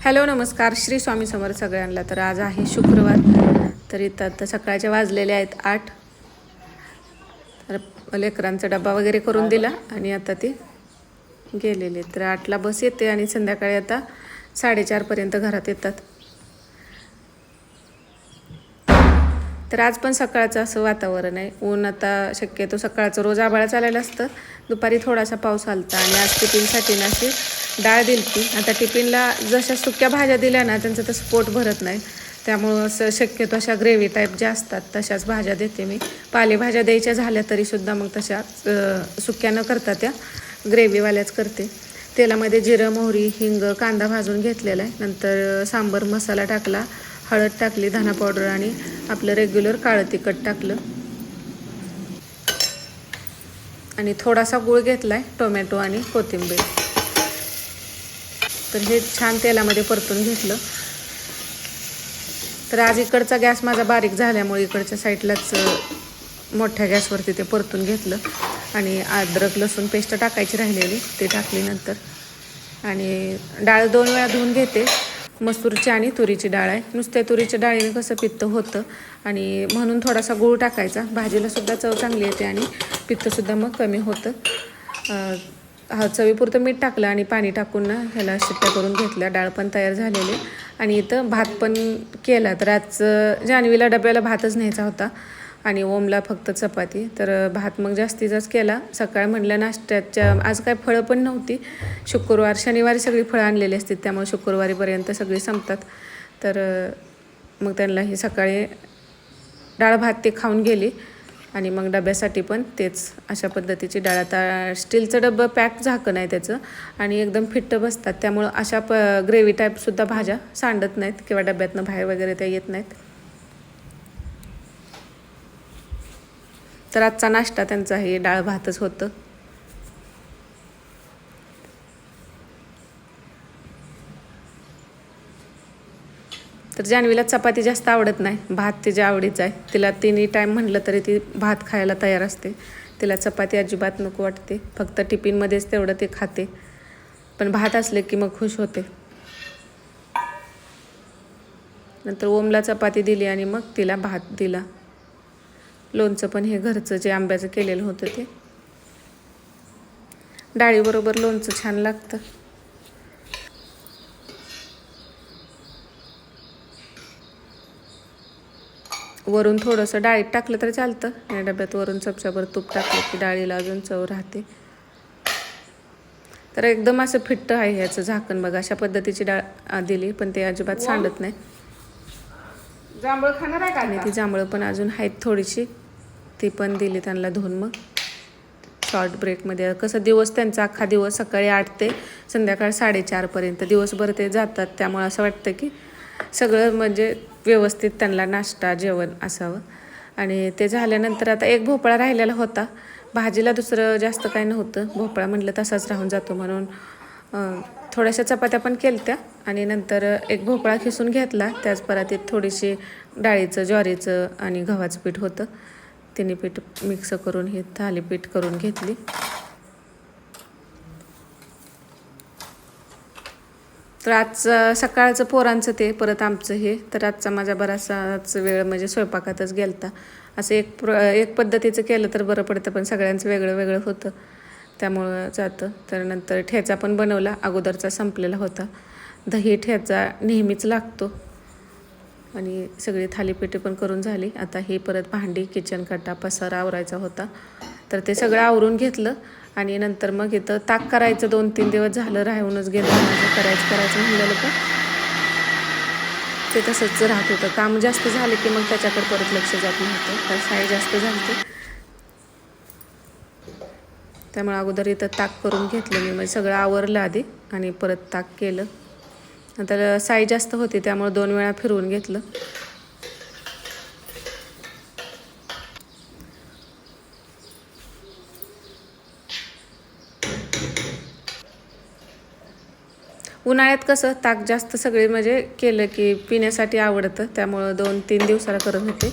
Hello नमस्कार. श्री स्वामी समर्थ सगळ्यांना. तर आज आहे शुक्रवार. तर इथं आता सकाळच्या वाजलेले आहेत आठ. तर लेकरांचा डबा वगैरे करून दिला आणि आता ते गेलेले. तर आठला बस येते आणि संध्याकाळी आता साडेचारपर्यंत घरात येतात. तर आज पण सकाळचं असं वातावरण आहे. ऊन आता शक्यतो सकाळचं रोज आभाळ चालायला असतं. दुपारी थोडासा पाऊस आलता आणि आज टिफिनसाठी नाशिक डाळ दिलती आता टिफिनला जशा सुक्या भाज्या दिल्या ना त्यांचं तसं पोट भरत नाही. त्यामुळं असं शक्यतो अशा ग्रेव्ही टाईप ज्या असतात तशाच भाज्या देते मी. पालेभाज्या द्यायच्या झाल्या तरीसुद्धा मग तशा सुक्या न करता त्या ग्रेव्हीवाल्याच करते. तेलामध्ये जिरं मोहरी हिंग कांदा भाजून घेतलेला आहे. नंतर सांबर मसाला टाकला हळद टाकली धना पावडर आणि आपलं रेग्युलर काळं तिखट टाकलं. आणि थोडासा गूळ घेतला आहे टोमॅटो आणि कोथिंबीर. तर हे छान तेलामध्ये परतून घेतलं. तर आज इकडचा गॅस माझा बारीक झाल्यामुळे इकडच्या साईडलाच मोठ्या गॅसवरती ते परतून घेतलं. आणि अद्रक लसूण पेस्ट टाकायची राहिलेली ते टाकली नंतर. आणि डाळ दोन वेळा धुवून घेते. मसूरची आणि तुरीची डाळ आहे. नुसत्या तुरीच्या डाळीने कसं पित्त होतं आणि म्हणून थोडासा गूळ टाकायचा. भाजीलासुद्धा चव चांगली येते आणि पित्तसुद्धा मग कमी होतं. हा चवीपुरतं मीठ टाकलं आणि पाणी टाकून ना ह्याला शिट्ट्या करून घेतल्या. डाळ पण तयार झालेली. आणि इथं भात पण केला. तर आज जान्हवीला डब्याला भातच न्यायचा होता. आणि ओमला फक्त चपाती. तर भात मग जास्तीचाच केला. सकाळ म्हटलं नाश्त्याच्या आज काय फळं पण नव्हती. शुक्रवार शनिवारी सगळी फळं आणलेली असतात त्यामुळे शुक्रवारीपर्यंत सगळी संपतात. तर मग त्यांना ही सकाळी डाळ भात ते खाऊन गेली. आणि मग डब्यासाठी पण तेच अशा पद्धतीची डाळ. आता स्टीलचं डबं पॅक झाकण आहे त्याचं आणि एकदम फिट्ट बसतात. त्यामुळं अशा प ग्रेव्ही टाईपसुद्धा भाज्या सांडत नाहीत किंवा डब्यातनं बाहेर वगैरे त्या येत नाहीत. तर आजचा नाश्ता त्यांचा हे डाळ भातच होतं. तर जान्हवीला चपाती जास्त आवडत नाही. भात तिच्या आवडीचा आहे. तिला तिन्ही टाईम म्हटलं तरी ती भात खायला तयार असते. तिला चपाती अजिबात नको वाटते. फक्त टिफिनमध्येच तेवढं ते खाते. पण भात असले की मग खुश होते. नंतर ओमला चपाती दिली आणि मग तिला भात दिला. लोणचं पण हे घरचं जे आंब्याचं केलेलं होतं ते. डाळीबरोबर लोणचं छान लागतं. वरून थोडंसं डाळीत टाकलं तरी चालतं. या डब्यात वरून चमच्याभर तूप टाकलं की डाळीला अजून चव राहते. तर एकदम असं फिट्ट आहे ह्याचं झाकण बघा. अशा पद्धतीची डाळ दिली पण ते अजिबात सांडत नाही. जांभळ खाणार आहे का आणि? ती जांभळं पण अजून आहेत थोडीशी. ती पण दिली त्यांना धुवून मग. शॉर्ट ब्रेकमध्ये कसं दिवस त्यांचा अख्खा दिवस सकाळी आठ ते संध्याकाळ साडेचारपर्यंत दिवसभर ते जातात. त्यामुळे असं वाटतं की सगळं म्हणजे व्यवस्थित त्यांना नाश्ता जेवण असावं. आणि ते झाल्यानंतर आता एक भोपळा राहिलेला होता. भाजीला दुसरं जास्त काय नव्हतं. भोपळा म्हटलं तसाच राहून जातो म्हणून थोड्याशा चपात्या पण केल्या आणि नंतर एक भोपळा खिसून घेतला. त्याच परातीत थोडीशी डाळीचं ज्वारीचं आणि गव्हाचं पीठ होतं. तिन्ही पीठ मिक्स करून हे थालीपीठ करून घेतली. तर आजचं सकाळचं पोरांचं ते परत आमचं हे. तर आजचा माझा बराचसाच वेळ म्हणजे स्वयंपाकातच गेलता. असं एक प्र एक पद्धतीचं केलं तर बरं पडतं पण सगळ्यांचं वेगळं वेगळं होतं. त्यामुळं जातं. तर नंतर ठेचा पण बनवला अगोदरचा संपलेला होता. दही ठेचा नेहमीच लागतो. आणि सगळी थालीपीठे पण करून झाली. आता ही परत भांडी किचन कट्टा पसारा आवरायचा होता. तर ते सगळं आवरून घेतलं. आणि नंतर मग इथं ताक करायचं दोन तीन दिवस झालं राहूनच गेलं. माझं करायचं करायचं म्हणलेलं तर ते तसंच राहत होतं. काम जास्त झालं की मग त्याच्याकडे परत लक्ष जात नव्हतं. तर साई जास्त झाली त्यामुळे अगोदर इथं ताक करून घेतलं मी. म्हणजे सगळं आवरलं आधी आणि परत ताक केलं. नंतर साई जास्त होती त्यामुळे दोन वेळा फिरवून घेतलं. उन्हाळ्यात कसं ताक जास्त सगळे म्हणजे केलं की पिण्यासाठी आवडतं त्यामुळं दोन तीन दिवसाला करत होते.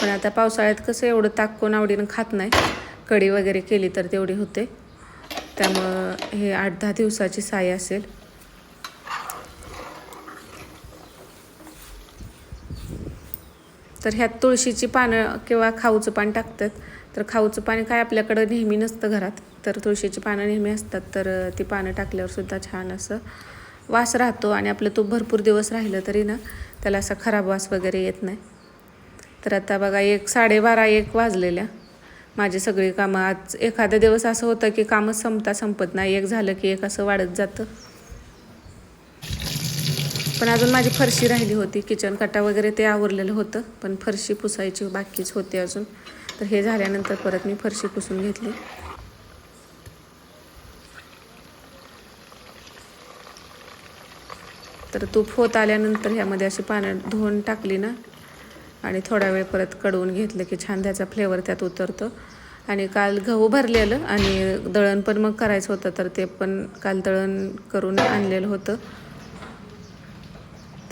पण आता पावसाळ्यात कसं एवढं ताक कोण आवडीनं खात नाही. कढी वगैरे केली तर तेवढी होते. त्यामुळं हे आठ दहा दिवसाची साय असेल. तर ह्यात तुळशीची पानं किंवा खाऊचं पान टाकतात. तर खाऊचं पाणी काय आपल्याकडं नेहमी नसतं घरात. तर तुळशीची पानं नेहमी असतात. तर ती पानं टाकल्यावर सुद्धा छान असं वास राहतो आणि आपलं तूप भरपूर दिवस राहिलं तरी ना त्याला असा खराब वास वगैरे येत नाही. तर आता बघा एक साडेबारा एक वाजलेल्या. माझे सगळी कामं आज एखादा दिवस असं होतं की कामं संपता संपत नाही एक झालं की एक असं वाढत जातं. पण अजून माझी फरशी राहिली होती किचन कटा वगैरे ते आवरलेलं होतं पण फरशी पुसायची बाकीच होती अजून. तर हे झाल्यानंतर परत मी फरशी पुसून घेतली. तर तूप होत आल्यानंतर ह्यामध्ये अशी पानं धुवून टाकली ना आणि थोडा वेळ परत कडवून घेतलं की छान त्याचा फ्लेवर त्यात उतरतो. आणि काल गहू भरलेलं आणि दळण पण मग करायचं होतं तर ते पण काल दळण करून आणलेलं होतं.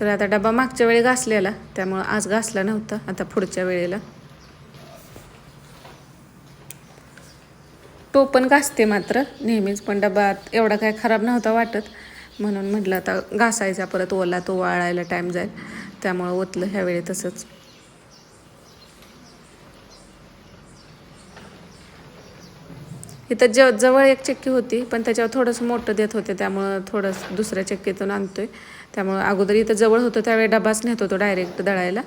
तर आता डबा मागच्या वेळी घासलेला त्यामुळं आज घासला नव्हता आता पुढच्या वेळेला. तो पण घासते मात्र नेहमीच पण डबा एवढा काय खराब नव्हता वाटत. म्हणून म्हटलं आता घासायचा परत ओला तो वाळायला टाईम जाईल. त्यामुळं ओतलं ह्यावेळी तसंच. इथं ज जवळ एक चक्की होती पण त्याच्यावर थोडंसं मोठं देत होते त्यामुळं थोडंसं दुसऱ्या चक्कीतून आणतोय. त्यामुळं अगोदर इथं जवळ होतं त्यावेळी डबाच नेत होतो डायरेक्ट दळायला.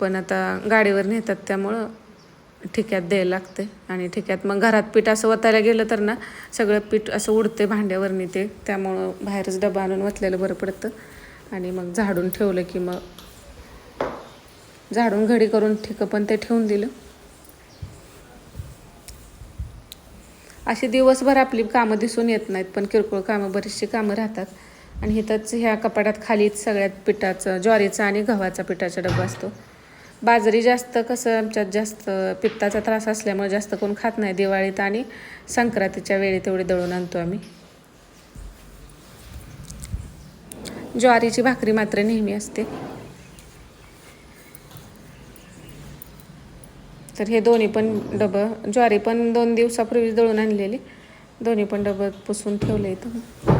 पण आता गाडीवर नेतात त्यामुळं ठिक्यात द्यायला लागते. आणि ठिक्यात मग घरात पीठ असं वतायला गेलं तर ना सगळं पीठ असं उडते भांड्यावरनी ते. त्यामुळं बाहेरच डबा आणून वतलेलं बरं पडतं. आणि मग झाडून ठेवलं की मग झाडून घडी करून ठिकं पण ते ठेवून दिलं. अशी दिवसभर आपली कामं दिसून येत नाहीत पण किरकोळ कामं बरीचशी कामं राहतात. आणि इथंच ह्या कपाटात खालीच सगळ्यात पिठाचं ज्वारीचा आणि गव्हाचा पिठाचा डबा असतो. बाजरी जास्त कसं आमच्यात जास्त पित्ताचा त्रास असल्यामुळे जास्त कोण खात नाही दिवाळीत आणि संक्रांतीच्या वेळी तेवढी दळून आणतो आम्ही. ज्वारीची भाकरी मात्र नेहमी असते. तर हे दोन्ही पण डबं ज्वारी पण दोन दिवसापूर्वीच दळून आणलेली दोन्ही पण डबं पुसून ठेवले इथं.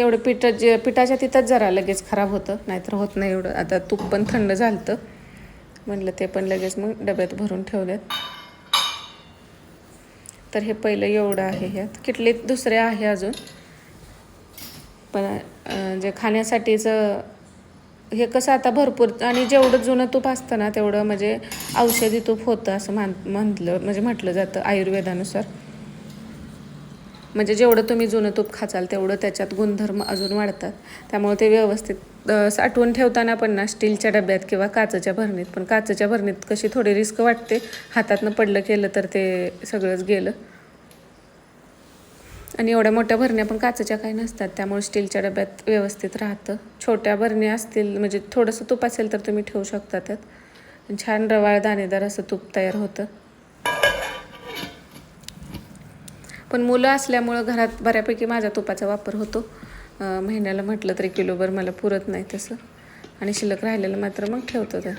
एवढं पिठ जे पिठाच्या तिथंच जरा लगेच खराब होतं नाहीतर होत नाही एवढं. आता तूप पण थंड झालं म्हणलं ते पण लगेच मग डब्यात भरून ठेवलेत तर हे पहिलं एवढं आहे ह्यात. किटले दुसरे आहे अजून. पण जे खाण्यासाठीचं हे कसं आता भरपूर आणि जेवढं जुनं तूप असतं ना तेवढं म्हणजे औषधी तूप होतं असं मान म्हटलं म्हणजे म्हटलं जातं आयुर्वेदानुसार. म्हणजे जेवढं तुम्ही जुनं तूप खाचाल तेवढं त्याच्यात गुणधर्म अजून वाढतात. त्यामुळे ते व्यवस्थित साठवून ठेवताना पण ना स्टीलच्या डब्यात किंवा काचेच्या भरणीत पण काचेच्या भरणीत कशी थोडी रिस्क वाटते हातातनं पडलं केलं तर ते सगळंच गेलं. आणि एवढ्या मोठ्या भरण्या पण काचेच्या काही नसतात त्यामुळे स्टीलच्या डब्यात व्यवस्थित राहतं. छोट्या भरण्या असतील म्हणजे थोडंसं तूप असेल तर तुम्ही ठेवू शकता त्यात. छान रवाळ दाणेदार असं तूप तयार होतं. पण मुलं असल्यामुळं घरात बऱ्यापैकी माझ्या तुपाचा वापर होतो. महिन्याला म्हटलं तरी किलोभर मला पुरत नाही तसं. आणि शिल्लक राहिलेलं मात्र मग ठेवतो तर.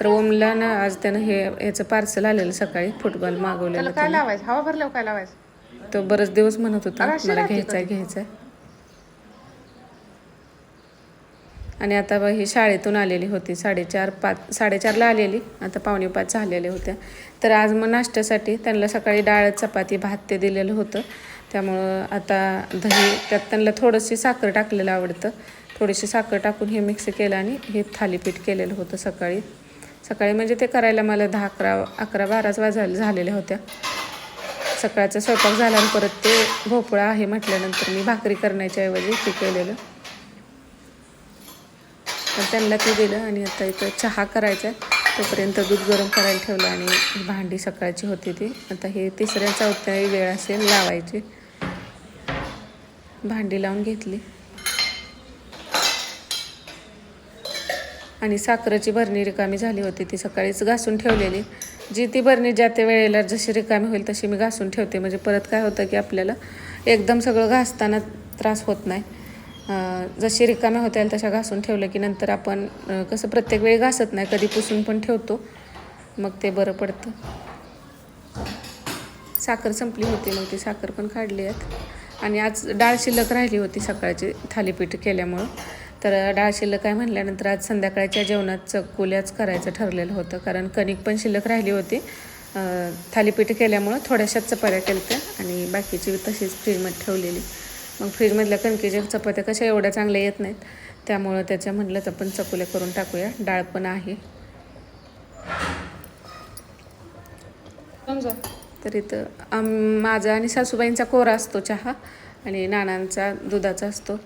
तर ओमला ना आज त्यानं हे याचं पार्सल आलेलं सकाळी फुटबॉल मागवलेलं काय लावायचं? हवा भरल्यावर काय लावायचं? तो बरेच दिवस म्हणत होता मला घ्यायचा आहे घ्यायचा आहे आणि आता बा ही शाळेतून आलेली होती. साडेचार पाच साडेचारला आलेली. आता पावणे पाच झालेल्या होत्या तर आज मग नाश्त्यासाठी त्यांना सकाळी डाळ चपाती भात ते दिलेलं होतं. त्यामुळं आता दही त्यात त्यांना थोडंशी साखर टाकलेलं आवडतं. थोडीशी साखर टाकून हे मिक्स केलं आणि हे थालीपीठ केलेलं होतं सकाळी. सकाळी म्हणजे ते करायला मला दहा अकरा अकरा बाराच वाजायला झालेल्या होत्या. सकाळचा स्वयंपाक झाला आणि परत ते भोपळा आहे म्हटल्यानंतर मी भाकरी करण्याच्या ऐवजी ते केलेलं. तर त्यांना ते दिलं आणि आता इथं चहा करायचा तोपर्यंत दूध गरम करायला ठेवलं आणि भांडी सकाळची होती ती. आता हे तिसऱ्या चौथ्याही वेळ असेल लावायची. भांडी लावून घेतली. आणि साखरेची भरणी रिकामी झाली होती. ती सकाळीच घासून ठेवलेली. जी ती भरणी ज्या त्या वेळेला जशी रिकामी होईल तशी मी घासून ठेवते. म्हणजे परत काय होतं की आपल्याला एकदम सगळं घासताना त्रास होत नाही. जसे जशी रिकाम्या होत्या तशा घासून ठेवलं की नंतर आपण कसं प्रत्येक वेळी घासत नाही कधी पुसून पण ठेवतो. मग ते बरं पडतं. साखर संपली होती मग ती साखर पण काढली आहेत. आणि आज डाळ शिल्लक राहिली होती सकाळची थालीपीठ केल्यामुळं. तर डाळ शिल्लक काय म्हणल्यानंतर आज संध्याकाळच्या जेवणात चकुल्याच करायचं ठरलेलं होतं. कारण कणिक पण शिल्लक राहिली होती. थालीपीठ केल्यामुळं थोड्याशाच चपाऱ्या केल्या आणि बाकीची तशीच फ्रीजमध्ये ठेवलेली. मग फ्रीजमधल्या कणकेच्या चपात्या कशा एवढ्या चांगल्या येत नाहीत. त्यामुळं त्याच्या म्हटलंच आपण चकुल्या करून टाकूया. डाळ पण आहे. समजा. तर इथं आम माझा आणि सासूबाईंचा कोरा असतो चहा आणि नानांचा दुधाचा असतो.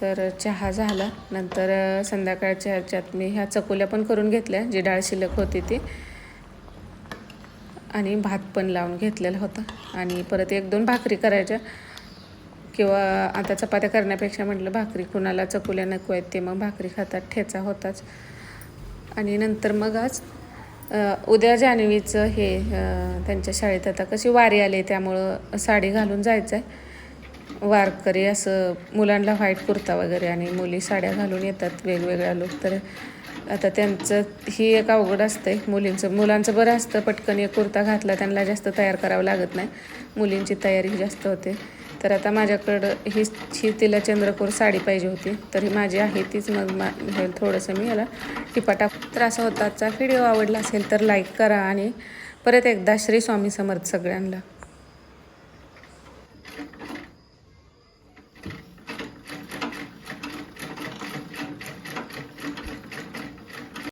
तर चहा झाला. नंतर संध्याकाळच्या ह्याच्यात मी ह्या चकोल्या पण करून घेतल्या जी डाळ शिल्लक होती ती. आणि भात पण लावून घेतलेला होता. आणि परत एक दोन भाकरी करायच्या. किंवा आता चपात्या करण्यापेक्षा म्हटलं भाकरी कुणाला चकुल्या नको आहेत ते मग भाकरी खातात ठेचा होताच. आणि नंतर मग आज उद्या जान्हवीचं हे त्यांच्या शाळेत आता कशी वारी आली त्यामुळं साडी घालून जायचं आहे वारकरी असं मुलांना व्हाईट कुर्ता वगैरे आणि मुली साड्या घालून येतात वेगवेगळ्या लोक. तर आता त्यांचं ही एक अवघड असतं आहे मुलींचं. मुलांचं बरं असतं पटकन एक कुर्ता घातला त्यांना जास्त तयार करावं लागत नाही. मुलींची तयारी जास्त होते. तर आता माझ्याकडं ही ही तिला चंद्रकोर साडी पाहिजे होती. तर ही माझी आहे तीच मग मा हे थोडंसं मी याला टिपाटा तर असा होता आजचा व्हिडिओ. आवडला असेल तर लाईक करा आणि परत एकदा श्री स्वामी समर्थ सगळ्यांना.